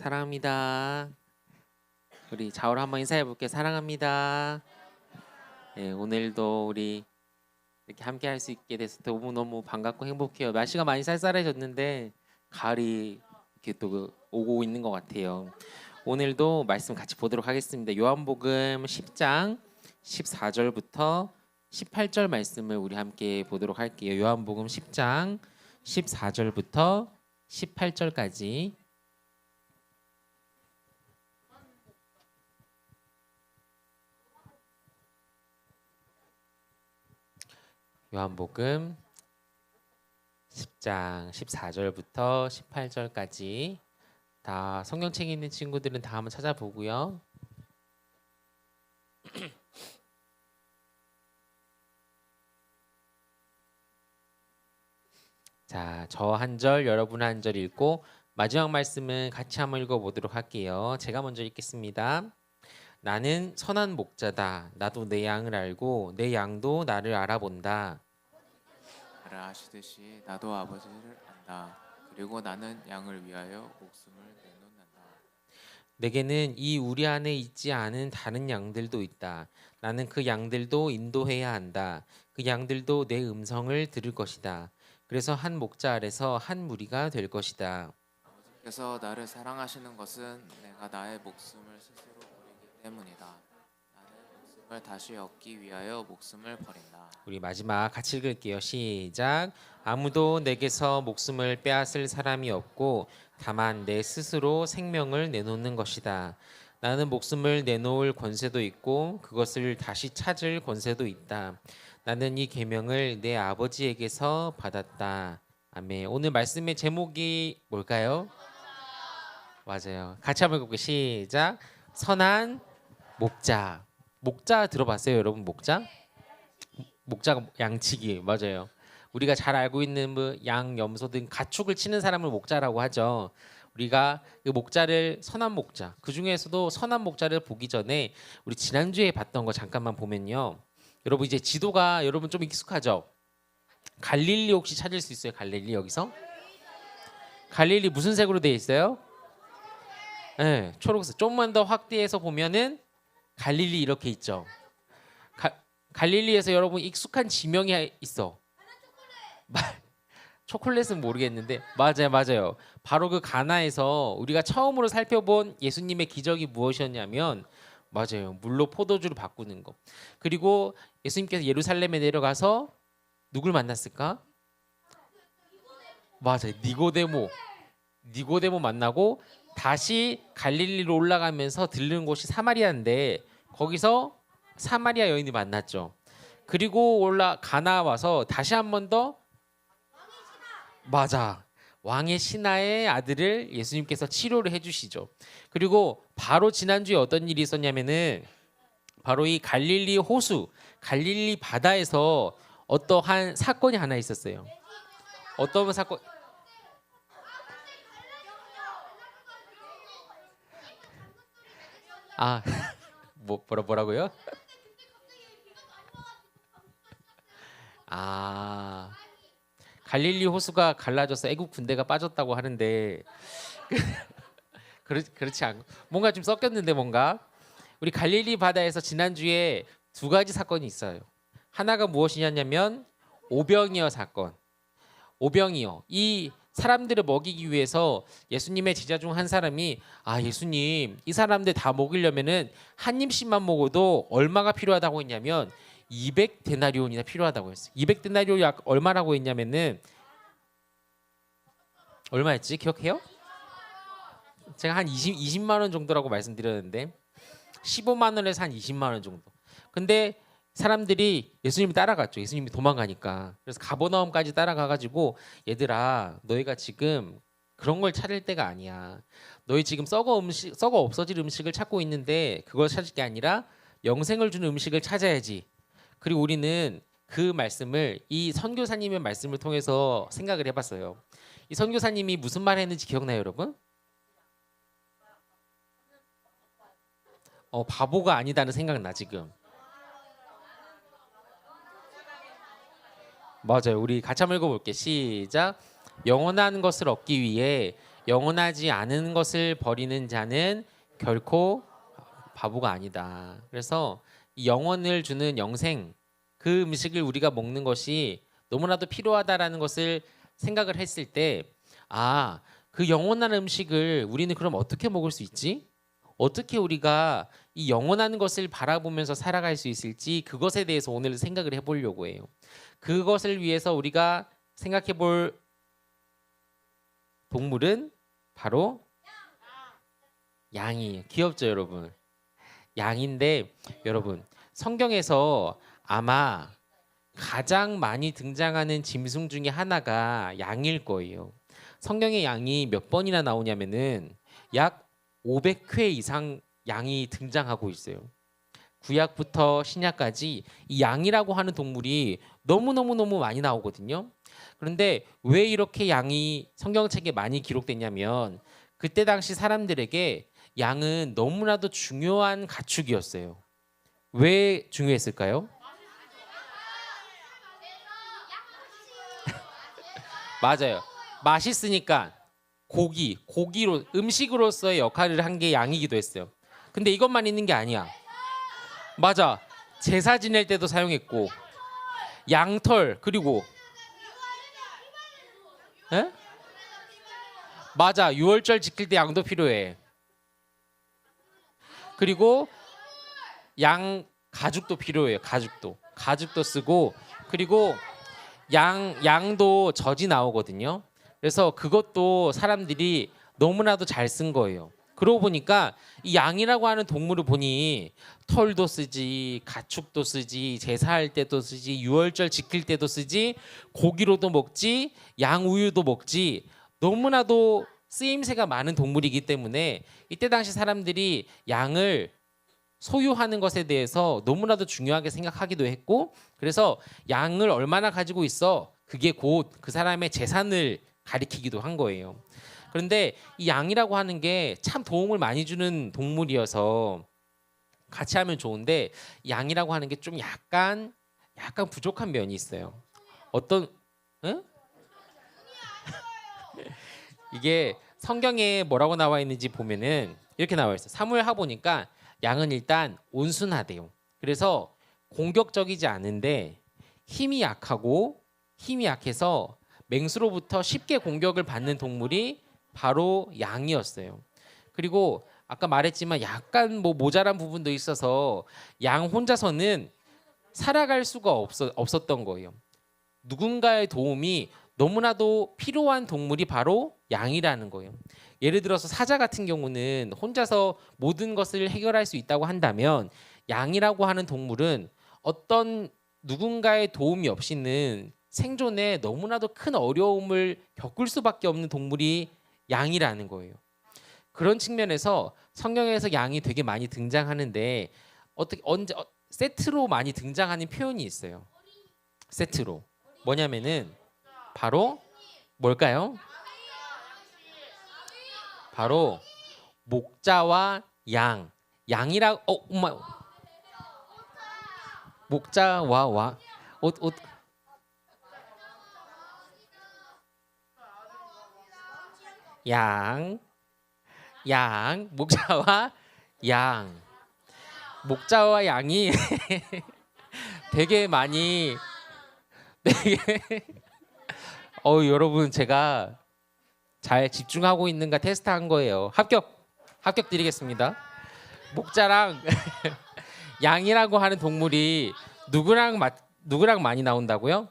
사랑합니다. 우리 자오로 한번 인사해 볼게요. 사랑합니다. 네, 오늘도 우리 이렇게 함께 할 수 있게 돼서 너무 너무 반갑고 행복해요. 날씨가 많이 쌀쌀해졌는데 가을이 이렇게 또그 오고 있는 것 같아요. 오늘도 말씀 같이 보도록 하겠습니다. 요한복음 10장 14절부터 18절 말씀을 우리 함께 보도록 할게요. 요한복음 10장 14절부터 18절까지 요한복음 10장 14절부터 18절까지 다 성경책에 있는 친구들은 다 한번 찾아보고요. 자, 저 한 절, 여러분 한 절 읽고 마지막 말씀은 같이 한번 읽어 보도록 할게요. 제가 먼저 읽겠습니다. 나는 선한 목자다. 나도 내 양을 알고 내 양도 나를 알아본다. 나를 아시듯이 나도 아버지를 안다. 그리고 나는 양을 위하여 목숨을 내놓는다. 내게는 이 우리 안에 있지 않은 다른 양들도 있다. 나는 그 양들도 인도해야 한다. 그 양들도 내 음성을 들을 것이다. 그래서 한 목자 아래서 한 무리가 될 것이다. 아버지께서 나를 사랑하시는 것은 내가 나의 목숨을 스스로 버리기 때문이다. 목숨을 다시 얻기 위하여 목숨을 버린다. 우리 마지막 같이 읽을게요. 시작. 아무도 내게서 목숨을 빼앗을 사람이 없고 다만 내 스스로 생명을 내놓는 것이다. 나는 목숨을 내놓을 권세도 있고 그것을 다시 찾을 권세도 있다. 나는 이 계명을 내 아버지에게서 받았다. 아멘. 오늘 말씀의 제목이 뭘까요? 맞아요. 같이 한번 읽어볼게요. 시작. 선한 목자. 목자 들어봤어요, 여러분? 목자? 목자가 양치기 맞아요. 우리가 잘 알고 있는 뭐 양, 염소 등 가축을 치는 사람을 목자라고 하죠. 우리가 그 목자를 선한 목자 그 중에서도 선한 목자를 보기 전에 우리 지난주에 봤던 거 잠깐만 보면요. 여러분 이제 지도가 여러분 좀 익숙하죠? 갈릴리 혹시 찾을 수 있어요? 갈릴리 여기서? 갈릴리 무슨 색으로 되어 있어요? 네, 초록색. 좀만 더 확대해서 보면은 갈릴리 이렇게 있죠. 가, 갈릴리에서 여러분 익숙한 지명이 있어. 마- 초콜릿은 모르겠는데 맞아요, 맞아요. 바로 그 가나에서 우리가 처음으로 살펴본 예수님의 기적이 무엇이었냐면 맞아요, 물로 포도주를 바꾸는 거. 그리고 예수님께서 예루살렘에 내려가서 누굴 만났을까? 맞아요, 니고데모. 니고데모 만나고 다시 갈릴리로 올라가면서 들르는 곳이 사마리아인데 거기서 사마리아 여인이 만났죠. 그리고 올라 가나 와서 다시 한 번 더 맞아 왕의 신하의 아들을 예수님께서 치료를 해주시죠. 그리고 바로 지난주에 어떤 일이 있었냐면은 바로 이 갈릴리 호수, 갈릴리 바다에서 어떠한 사건이 하나 있었어요. 어떤 사건? 아, 뭐 뭐라 뭐라고요? 아, 갈릴리 호수가 갈라져서 애국 군대가 빠졌다고 하는데 그렇 그렇지 않. 뭔가 좀 섞였는데 뭔가 우리 갈릴리 바다에서 지난 주에 두 가지 사건이 있어요. 하나가 무엇이냐면 오병이어 사건. 오병이어. 이 사람들을 먹이기 위해서 예수님의 제자 중 한 사람이 아 예수님 이 사람들 다 먹이려면은 한 입씩만 먹어도 얼마가 필요하다고 했냐면 200 데나리온이나 필요하다고 했어요. 200 데나리온이 얼마라고 했냐면은 얼마였지 기억해요? 제가 한 20, 20만 원 정도라고 말씀드렸는데 15만 원에서 한 20만 원 정도. 근데 사람들이 예수님이 따라갔죠. 예수님이 도망가니까. 그래서 가버나움까지 따라가가지고 얘들아 너희가 지금 그런 걸 찾을 때가 아니야. 너희 지금 썩어 음식 썩어 없어질 음식을 찾고 있는데 그걸 찾을 게 아니라 영생을 주는 음식을 찾아야지. 그리고 우리는 그 말씀을 이 선교사님의 말씀을 통해서 생각을 해봤어요. 이 선교사님이 무슨 말 했는지 기억나요, 여러분? 어 바보가 아니다는 생각 나 지금. 맞아요. 우리 같이 한번 읽어볼게. 시작. 영원한 것을 얻기 위해 영원하지 않은 것을 버리는 자는 결코 바보가 아니다. 그래서 이 영원을 주는 영생 그 음식을 우리가 먹는 것이 너무나도 필요하다라는 것을 생각을 했을 때 아, 그 영원한 음식을 우리는 그럼 어떻게 먹을 수 있지? 어떻게 우리가 이 영원한 것을 바라보면서 살아갈 수 있을지 그것에 대해서 오늘 생각을 해보려고 해요. 그것을 위해서 우리가 생각해 볼 동물은 바로 양이에요. 귀엽죠, 여러분? 양인데 여러분 성경에서 아마 가장 많이 등장하는 짐승 중에 하나가 양일 거예요. 성경에 양이 몇 번이나 나오냐면은 약 500회 이상 양이 등장하고 있어요. 구약부터 신약까지 이 양이라고 하는 동물이 너무너무너무 많이 나오거든요. 그런데 왜 이렇게 양이 성경책에 많이 기록됐냐면 그때 당시 사람들에게 양은 너무나도 중요한 가축이었어요. 왜 중요했을까요? 맞아요. 맛있으니까 고기, 고기로 음식으로서의 역할을 한 게 양이기도 했어요. 근데 이것만 있는 게 아니야. 맞아. 제사 지낼 때도 사용했고 양털 그리고 에? 맞아. 유월절 지킬 때 양도 필요해. 그리고 양 가죽도 필요해요. 가죽도. 가죽도 쓰고 그리고 양 양도 젖이 나오거든요. 그래서 그것도 사람들이 너무나도 잘 쓴 거예요. 그러고 보니까 이 양이라고 하는 동물을 보니 털도 쓰지, 가축도 쓰지, 제사할 때도 쓰지, 유월절 지킬 때도 쓰지, 고기로도 먹지, 양 우유도 먹지. 너무나도 쓰임새가 많은 동물이기 때문에 이때 당시 사람들이 양을 소유하는 것에 대해서 너무나도 중요하게 생각하기도 했고 그래서 양을 얼마나 가지고 있어 그게 곧 그 사람의 재산을 가리키기도 한 거예요. 그런데 이 양이라고 하는 게 참 도움을 많이 주는 동물이어서 같이 하면 좋은데 양이라고 하는 게 좀 약간 약간 부족한 면이 있어요. 어떤 응? 이게 성경에 뭐라고 나와 있는지 보면은 이렇게 나와 있어요. 사무엘하 보니까 양은 일단 온순하대요. 그래서 공격적이지 않은데 힘이 약하고 힘이 약해서 맹수로부터 쉽게 공격을 받는 동물이 바로 양이었어요. 그리고 아까 말했지만 약간 뭐 모자란 부분도 있어서 양 혼자서는 살아갈 수가 없어, 없었던 거예요. 누군가의 도움이 너무나도 필요한 동물이 바로 양이라는 거예요. 예를 들어서 사자 같은 경우는 혼자서 모든 것을 해결할 수 있다고 한다면 양이라고 하는 동물은 어떤 누군가의 도움이 없이는 생존에 너무나도 큰 어려움을 겪을 수밖에 없는 동물이 양이라는 거예요. 그런 측면에서 성경에서 양이 되게 많이 등장하는데 어떻게 언제 어, 세트로 많이 등장하는 표현이 있어요. 세트로 뭐냐면은 바로 뭘까요? 바로 목자와 양. 양이라 어 엄마 목자와 와옷옷 양, 양, 목자와 양, 목자와 양이 되게 많이 되게 어 여러분 제가 잘 집중하고 있는가 테스트한 거예요. 합격, 합격 드리겠습니다. 목자랑 양이라고 하는 동물이 누구랑 맞 누구랑 많이 나온다고요?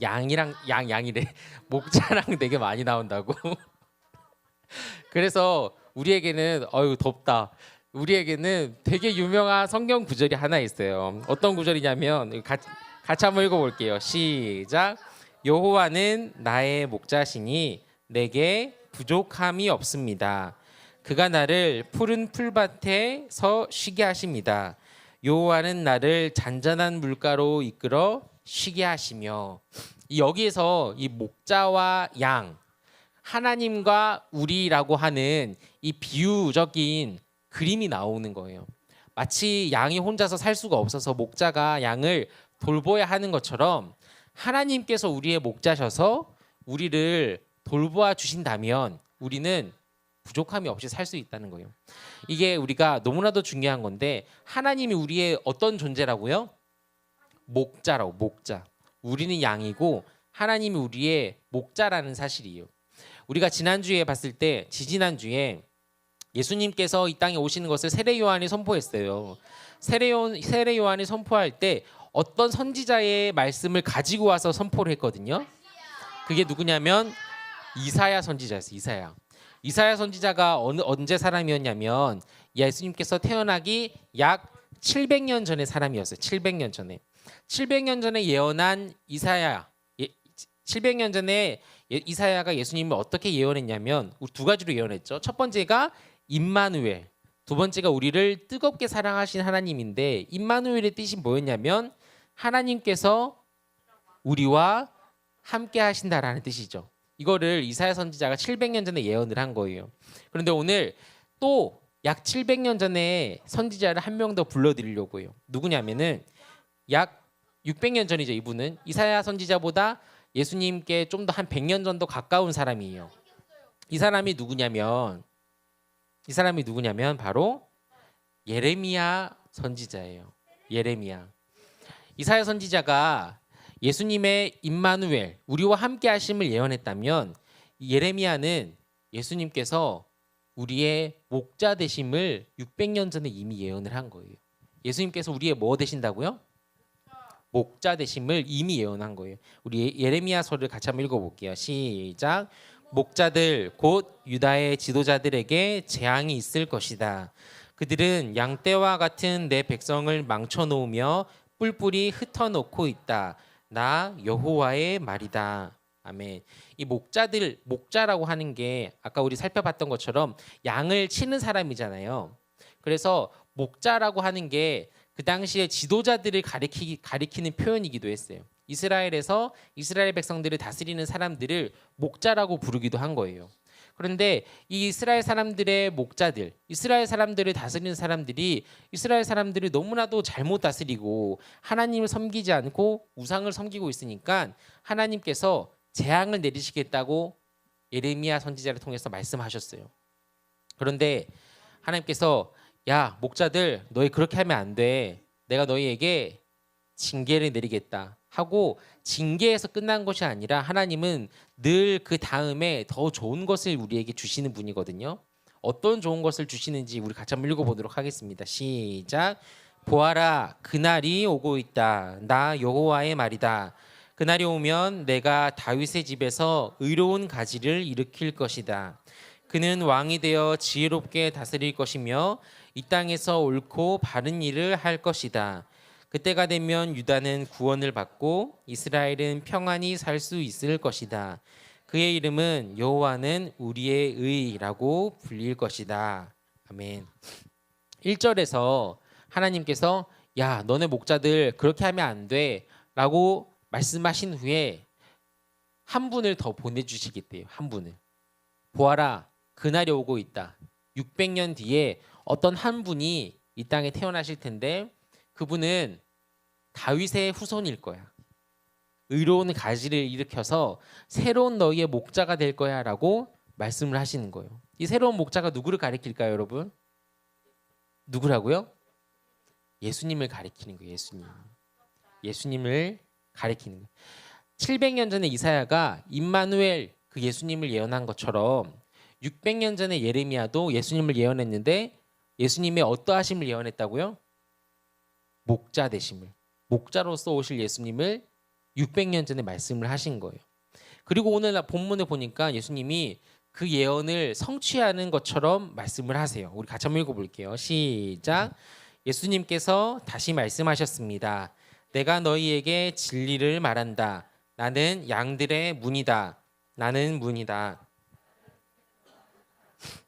양이랑 양 양이래 목자랑 되게 많이 나온다고. 그래서 우리에게는 어유 덥다. 우리에게는 되게 유명한 성경 구절이 하나 있어요. 어떤 구절이냐면 같이, 같이 한번 읽어볼게요. 시작. 여호와는 나의 목자시니 내게 부족함이 없습니다. 그가 나를 푸른 풀밭에서 쉬게 하십니다. 여호와는 나를 잔잔한 물가로 이끌어 쉬게 하시며 이 여기에서 이 목자와 양 하나님과 우리라고 하는 이 비유적인 그림이 나오는 거예요. 마치 양이 혼자서 살 수가 없어서 목자가 양을 돌보야 하는 것처럼 하나님께서 우리의 목자셔서 우리를 돌보아 주신다면 우리는 부족함이 없이 살 수 있다는 거예요. 이게 우리가 너무나도 중요한 건데 하나님이 우리의 어떤 존재라고요? 목자라고 목자. 우리는 양이고 하나님이 우리의 목자라는 사실이에요. 우리가 지난주에 봤을 때 지지난주에 예수님께서 이 땅에 오시는 것을 세례 요한이 선포했어요. 세례 요한 세례 요한이 선포할 때 어떤 선지자의 말씀을 가지고 와서 선포를 했거든요. 그게 누구냐면 이사야 선지자였어요. 이사야. 이사야 선지자가 어느 언제 사람이었냐면 예수님께서 태어나기 약 700년 전의 사람이었어요. 700년 전에. 700년 전에 예언한 이사야. 예, 700년 전에 예- 이사야가 예수님을 어떻게 예언했냐면 두 가지로 예언했죠. 첫 번째가 임마누엘. 두 번째가 우리를 뜨겁게 사랑하신 하나님인데 임마누엘의 뜻이 뭐였냐면 하나님께서 우리와 함께 하신다라는 뜻이죠. 이거를 이사야 선지자가 700년 전에 예언을 한 거예요. 그런데 오늘 또 약 700년 전에 선지자를 한 명 더 불러드리려고 해요. 누구냐면은 약 600년 전이죠. 이분은 이사야 선지자보다 예수님께 좀 더 한 100년 정도 가까운 사람이에요. 이 사람이 누구냐면 이 사람이 누구냐면 바로 예레미야 선지자예요. 예레미야. 이사야 선지자가 예수님의 임마누엘 우리와 함께 하심을 예언했다면 예레미야는 예수님께서 우리의 목자 되심을 600년 전에 이미 예언을 한 거예요. 예수님께서 우리의 뭐 되신다고요? 목자 되심을 이미 예언한 거예요. 우리 예레미야서를 같이 한번 읽어볼게요. 시작. 목자들 곧 유다의 지도자들에게 재앙이 있을 것이다. 그들은 양떼와 같은 내 백성을 망쳐 놓으며 뿔뿔이 흩어 놓고 있다. 나 여호와의 말이다. 아멘. 이 목자들 목자라고 하는 게 아까 우리 살펴봤던 것처럼 양을 치는 사람이잖아요. 그래서 목자라고 하는 게 그 당시에 지도자들을 가리키, 가리키는 표현이기도 했어요. 이스라엘에서 이스라엘 백성들을 다스리는 사람들을 목자라고 부르기도 한 거예요. 그런데 이 이스라엘 사람들의 목자들, 이스라엘 사람들을 다스리는 사람들이 이스라엘 사람들을 너무나도 잘못 다스리고 하나님을 섬기지 않고 우상을 섬기고 있으니까 하나님께서 재앙을 내리시겠다고 예레미야 선지자를 통해서 말씀하셨어요. 그런데 하나님께서 야 목자들 너희 그렇게 하면 안 돼. 내가 너희에게 징계를 내리겠다 하고 징계에서 끝난 것이 아니라 하나님은 늘 그 다음에 더 좋은 것을 우리에게 주시는 분이거든요. 어떤 좋은 것을 주시는지 우리 같이 한번 읽어보도록 하겠습니다. 시작. 보아라 그날이 오고 있다. 나 여호와의 말이다. 그날이 오면 내가 다윗의 집에서 의로운 가지를 일으킬 것이다. 그는 왕이 되어 지혜롭게 다스릴 것이며 이 땅에서 옳고 바른 일을 할 것이다. 그때가 되면 유다는 구원을 받고 이스라엘은 평안히 살 수 있을 것이다. 그의 이름은 여호와는 우리의 의라고 불릴 것이다. 아멘. 1절에서 하나님께서 야, 너네 목자들 그렇게 하면 안 돼라고 말씀하신 후에 한 분을 더 보내 주시겠대요. 한 분을. 보아라. 그날이 오고 있다. 600년 뒤에 어떤 한 분이 이 땅에 태어나실 텐데 그분은 다윗의 후손일 거야. 의로운 가지를 일으켜서 새로운 너희의 목자가 될 거야라고 말씀을 하시는 거예요. 이 새로운 목자가 누구를 가리킬까요, 여러분? 누구라고요? 예수님을 가리키는 거예요, 예수님. 예수님을 가리키는 거예요. 700년 전에 이사야가 임마누엘 그 예수님을 예언한 것처럼 600년 전에 예레미야도 예수님을 예언했는데 예수님의 어떠하심을 예언했다고요? 목자 되심을 목자로서 오실 예수님을 600년 전에 말씀을 하신 거예요. 그리고 오늘 본문을 보니까 예수님이 그 예언을 성취하는 것처럼 말씀을 하세요. 우리 같이 한번 읽어볼게요. 시작. 예수님께서 다시 말씀하셨습니다. 내가 너희에게 진리를 말한다. 나는 양들의 문이다. 나는 문이다.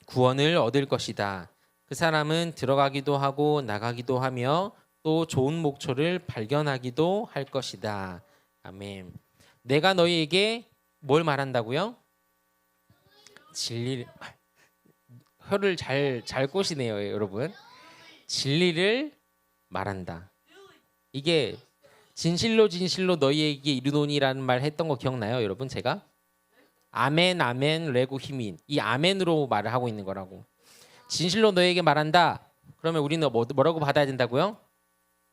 구원을 얻을 것이다. 그 사람은 들어가기도 하고 나가기도 하며 또 좋은 목초를 발견하기도 할 것이다. 아멘. 내가 너희에게 뭘 말한다고요? 진리 혀를 잘 잘 꼬시네요, 여러분. 진리를 말한다. 이게 진실로 진실로 너희에게 이르노니라는 말 했던 거 기억나요, 여러분? 제가 아멘 아멘 레고 히민 이 아멘으로 말을 하고 있는 거라고. 진실로 너에게 말한다. 그러면 우리는 뭐, 뭐라고 받아야 된다고요?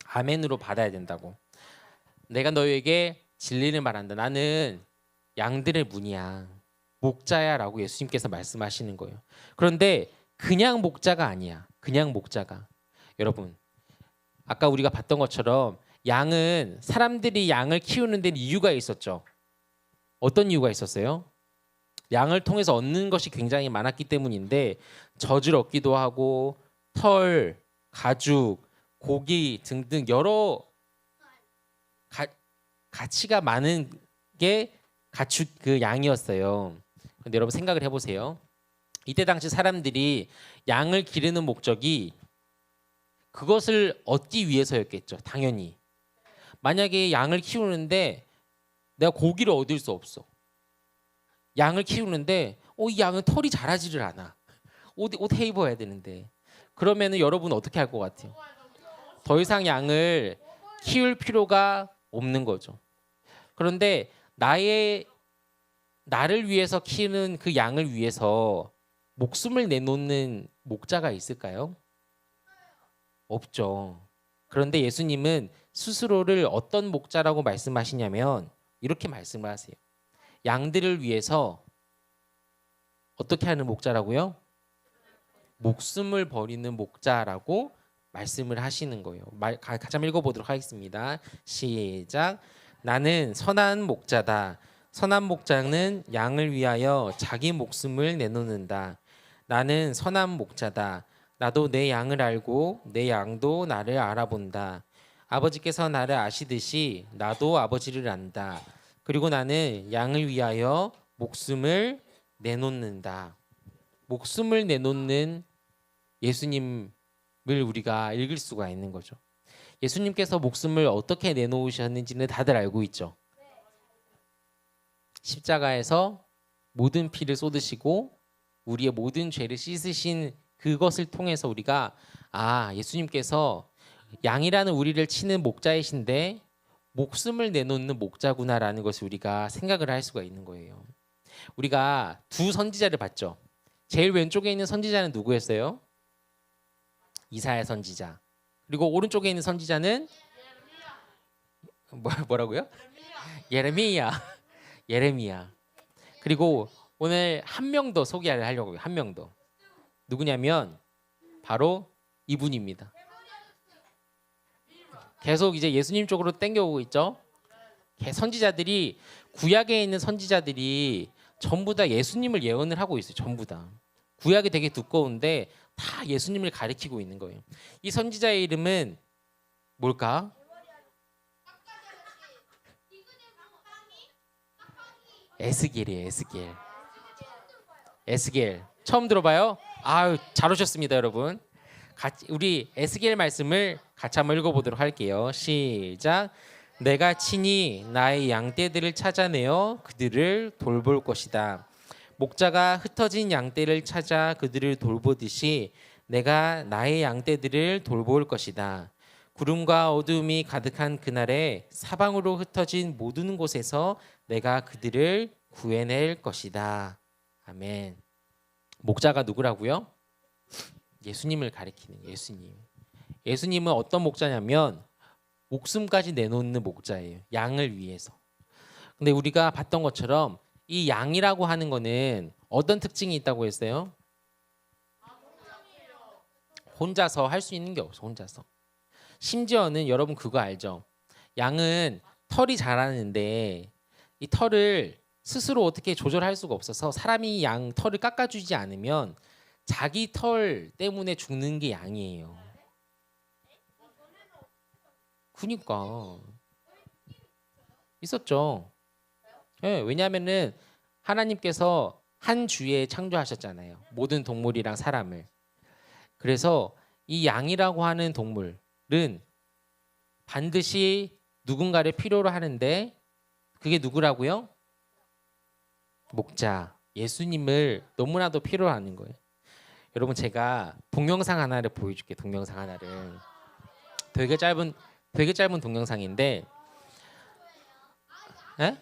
아멘으로 받아야 된다고. 내가 너에게 진리를 말한다. 나는 양들의 문이야. 목자야라고 예수님께서 말씀하시는 거예요. 그런데 그냥 목자가 아니야. 그냥 목자가. 여러분, 아까 우리가 봤던 것처럼 양은 사람들이 양을 키우는 데는 이유가 있었죠. 어떤 이유가 있었어요? 양을 통해서 얻는 것이 굉장히 많았기 때문인데 젖을 얻기도 하고 털, 가죽, 고기 등등 여러 가, 가치가 많은 게 가축 그 양이었어요. 근데 여러분 생각을 해보세요. 이때 당시 사람들이 양을 기르는 목적이 그것을 얻기 위해서였겠죠. 당연히. 만약에 양을 키우는데 내가 고기를 얻을 수 없어. 양을 키우는데 어, 이 양은 털이 자라지를 않아. 옷, 옷 해입어야 되는데. 그러면은 여러분 어떻게 할 것 같아요? 더 이상 양을 키울 필요가 없는 거죠. 그런데 나의 나를 위해서 키우는 그 양을 위해서 목숨을 내놓는 목자가 있을까요? 없죠. 그런데 예수님은 스스로를 어떤 목자라고 말씀하시냐면 이렇게 말씀을 하세요. 양들을 위해서 어떻게 하는 목자라고요? 목숨을 버리는 목자라고 말씀을 하시는 거예요. 말, 가- 같이 한번 읽어보도록 하겠습니다. 시작. 나는 선한 목자다. 선한 목자는 양을 위하여 자기 목숨을 내놓는다. 나는 선한 목자다. 나도 내 양을 알고 내 양도 나를 알아본다. 아버지께서 나를 아시듯이 나도 아버지를 안다. 그리고 나는 양을 위하여 목숨을 내놓는다. 목숨을 내놓는 예수님을 우리가 읽을 수가 있는 거죠. 예수님께서 목숨을 어떻게 내놓으셨는지는 다들 알고 있죠. 십자가에서 모든 피를 쏟으시고 우리의 모든 죄를 씻으신 그것을 통해서 우리가 아 예수님께서 양이라는 우리를 치는 목자이신데 목숨을 내놓는 목자구나라는 것을 우리가 생각을 할 수가 있는 거예요. 우리가 두 선지자를 봤죠. 제일 왼쪽에 있는 선지자는 누구였어요? 이사야 선지자. 그리고 오른쪽에 있는 선지자는 뭐, 뭐라고요? 예레미야. 예레미야. 그리고 오늘 한 명 더 소개를 하려고 요. 한 명 더. 누구냐면 바로 이분입니다. 계속 이제 예수님 쪽으로 땡겨오고 있죠. 개- 선지자들이 구약에 있는 선지자들이 전부 다 예수님을 예언을 하고 있어요. 전부 다. 구약이 되게 두꺼운데 다 예수님을 가리키고 있는 거예요. 이 선지자의 이름은 뭘까? 에스겔이에요. 에스겔. 에스겔. 처음 들어봐요? 아유, 잘 오셨습니다, 여러분. 같이 우리 에스겔 말씀을 같이 한번 읽어보도록 할게요. 시작. 내가 친히 나의 양떼들을 찾아내어 그들을 돌볼 것이다. 목자가 흩어진 양떼를 찾아 그들을 돌보듯이 내가 나의 양떼들을 돌볼 것이다. 구름과 어둠이 가득한 그날에 사방으로 흩어진 모든 곳에서 내가 그들을 구해낼 것이다. 아멘. 목자가 누구라고요? 예수님을 가리키는 예수님. 예수님은 어떤 목자냐면 목숨까지 내놓는 목자예요. 양을 위해서. 근데 우리가 봤던 것처럼 이 양이라고 하는 거는 어떤 특징이 있다고 했어요? 혼자서 할 수 있는 게 없어. 혼자서. 심지어는 여러분 그거 알죠? 양은 털이 자라는데 이 털을 스스로 어떻게 조절할 수가 없어서 사람이 양 털을 깎아주지 않으면 자기 털 때문에 죽는 게 양이에요. 그니까 있었죠. 예, 왜냐하면은 하나님께서 한 주에 창조하셨잖아요. 모든 동물이랑 사람을. 그래서 이 양이라고 하는 동물은 반드시 누군가를 필요로 하는데 그게 누구라고요? 목자, 예수님을 너무나도 필요로 하는 거예요. 여러분 제가 동영상 하나를 보여줄게요. 동영상 하나를 되게 짧은 되게 짧은 동영상인데 에?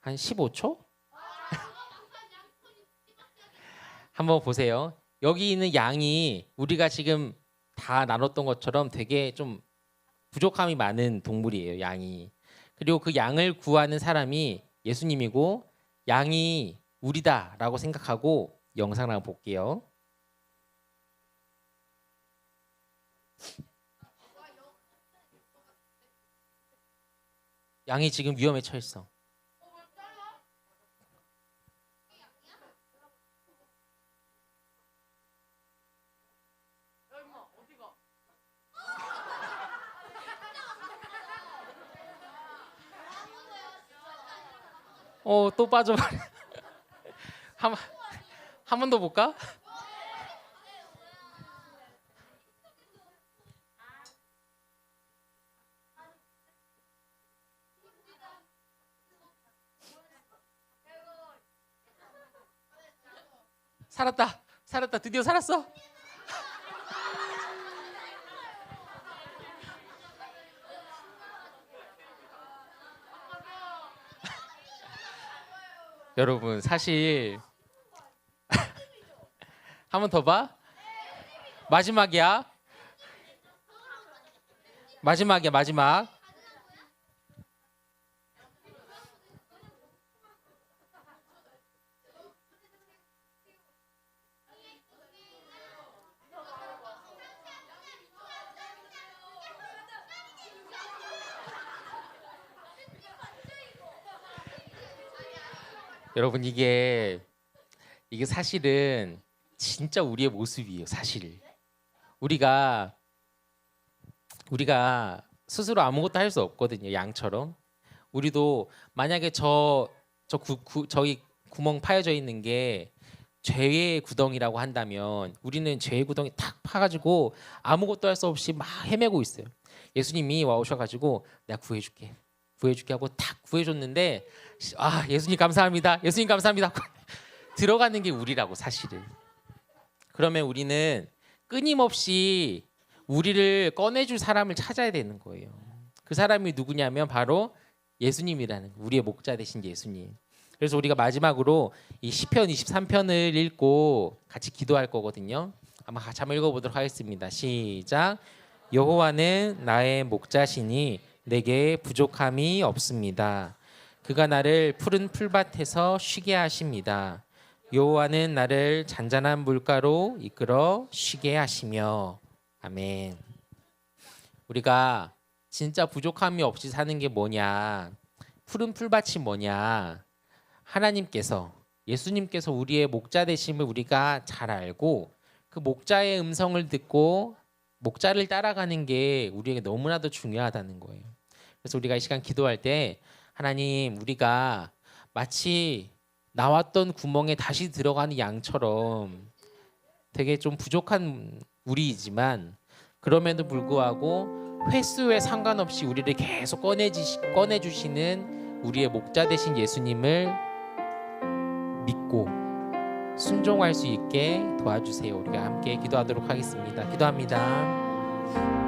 한 15초? 한번 보세요. 여기 있는 양이 우리가 지금 다 나눴던 것처럼 되게 좀 부족함이 많은 동물이에요. 양이. 그리고 그 양을 구하는 사람이 예수님이고 양이 우리다라고 생각하고 영상을 볼게요. 양이 지금 위험에 처했어. 어, 또 빠져버려. 한, 한 번 더 볼까? 살았다. 살았다. 드디어 살았어. 여러분 사실 한 번 더 봐. 마지막이야. 마지막이야 마지막. 여러분 이게 이게 사실은 진짜 우리의 모습이에요. 사실 우리가 우리가 스스로 아무것도 할 수 없거든요. 양처럼 우리도 만약에 저 저 저기 구멍 파여져 있는 게 죄의 구덩이라고 한다면 우리는 죄의 구덩이 탁 파가지고 아무것도 할 수 없이 막 헤매고 있어요. 예수님이 와 오셔가지고 내가 구해줄게, 구해줄게 하고 탁 구해줬는데 아 예수님 감사합니다, 예수님 감사합니다 들어가는 게 우리라고 사실은. 그러면 우리는 끊임없이 우리를 꺼내줄 사람을 찾아야 되는 거예요. 그 사람이 누구냐면 바로 예수님이라는 우리의 목자 되신 예수님. 그래서 우리가 마지막으로 이 시편 23편을 읽고 같이 기도할 거거든요. 아마 한번 읽어보도록 하겠습니다. 시작. 여호와는 나의 목자시니 내게 부족함이 없습니다. 그가 나를 푸른 풀밭에서 쉬게 하십니다. 여호와는 나를 잔잔한 물가로 이끌어 쉬게 하시며 아멘. 우리가 진짜 부족함이 없이 사는 게 뭐냐? 푸른 풀밭이 뭐냐? 하나님께서 예수님께서 우리의 목자 되심을 우리가 잘 알고 그 목자의 음성을 듣고 목자를 따라가는 게 우리에게 너무나도 중요하다는 거예요. 그래서 우리가 이 시간 기도할 때 하나님 우리가 마치 나왔던 구멍에 다시 들어가는 양처럼 되게 좀 부족한 우리이지만 그럼에도 불구하고 횟수에 상관없이 우리를 계속 꺼내지 꺼내주시는 우리의 목자 되신 예수님을 믿고 순종할 수 있게 도와주세요. 우리가 함께 기도하도록 하겠습니다. 기도합니다.